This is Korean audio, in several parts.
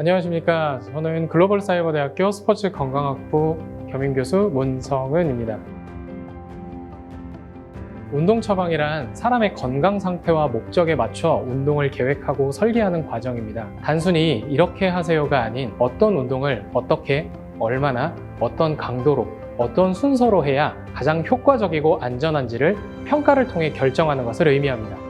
안녕하십니까. 저는 글로벌 사이버 대학교 스포츠 건강학부 겸임 교수 문성은입니다. 운동 처방이란 사람의 건강 상태와 목적에 맞춰 운동을 계획하고 설계하는 과정입니다. 단순히 이렇게 하세요가 아닌 어떤 운동을 어떻게, 얼마나, 어떤 강도로, 어떤 순서로 해야 가장 효과적이고 안전한지를 평가를 통해 결정하는 것을 의미합니다.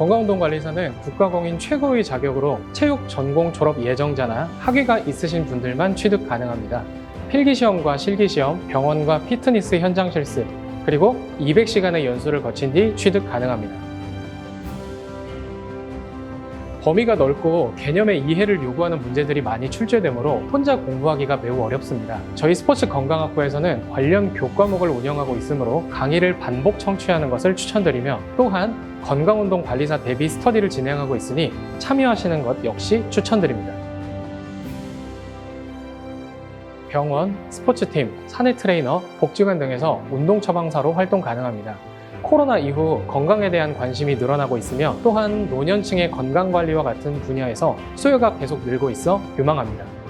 건강운동관리사는 국가공인 최고의 자격으로 체육 전공 졸업 예정자나 학위가 있으신 분들만 취득 가능합니다. 필기시험과 실기시험, 병원과 피트니스 현장 실습, 그리고 200시간의 연수를 거친 뒤 취득 가능합니다. 범위가 넓고 개념의 이해를 요구하는 문제들이 많이 출제되므로 혼자 공부하기가 매우 어렵습니다. 저희 스포츠 건강학부에서는 관련 교과목을 운영하고 있으므로 강의를 반복 청취하는 것을 추천드리며 또한 건강운동 관리사 대비 스터디를 진행하고 있으니 참여하시는 것 역시 추천드립니다. 병원, 스포츠팀, 사내 트레이너, 복지관 등에서 운동 처방사로 활동 가능합니다. 코로나 이후 건강에 대한 관심이 늘어나고 있으며 또한 노년층의 건강 관리와 같은 분야에서 수요가 계속 늘고 있어 유망합니다.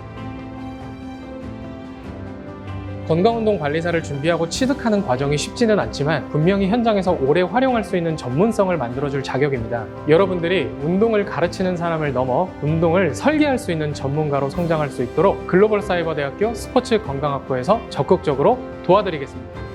건강운동 관리사를 준비하고 취득하는 과정이 쉽지는 않지만 분명히 현장에서 오래 활용할 수 있는 전문성을 만들어줄 자격입니다. 여러분들이 운동을 가르치는 사람을 넘어 운동을 설계할 수 있는 전문가로 성장할 수 있도록 글로벌 사이버 대학교 스포츠 건강학부에서 적극적으로 도와드리겠습니다.